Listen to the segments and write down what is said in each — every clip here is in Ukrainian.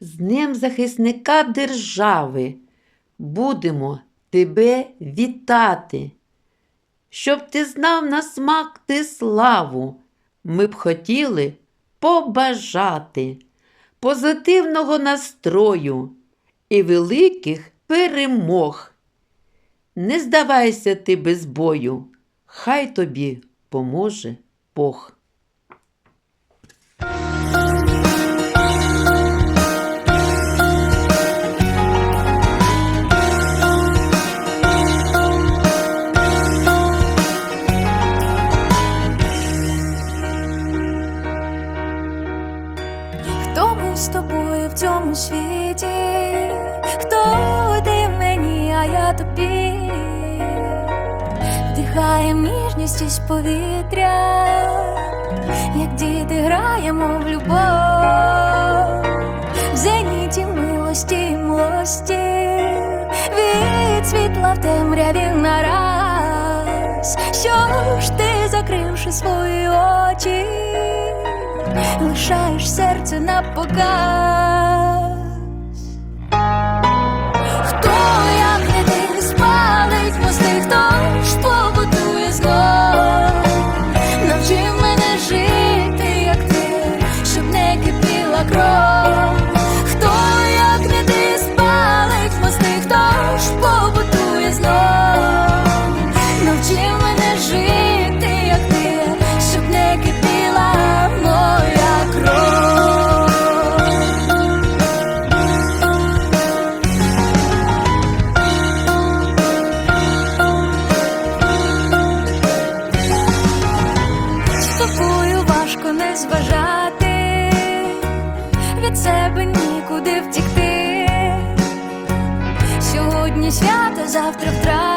Днем захисника держави будемо тебе вітати. Щоб ти знав на смак ти славу, ми б хотіли побажати позитивного настрою і великих перемог. Не здавайся ти без бою, хай тобі поможе Бог. Цьому світі? Хто ти мені, а я тобі? Вдихаєм ніжність із повітря, як діти граємо в любов, в зеніті милості й млості, від світла в темряві нараз. Що ж ти, закривши свої очі? Лишаєш серце на показ. Зважати, від себе нікуди втікти. Сьогодні свято, завтра втрата.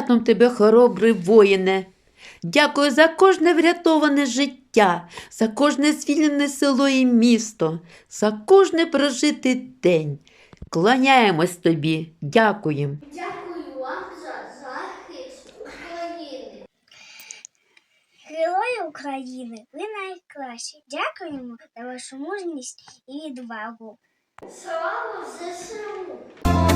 Святом тебе, хоробрий воїне. Дякую за кожне врятоване життя, за кожне звільнене село і місто, за кожне прожитий день. Кланяємось тобі, дякуємо. Дякую вам за захист України. Герої України, ви найкращі. Дякуємо за вашу мужність і відвагу. Слава ЗСУ!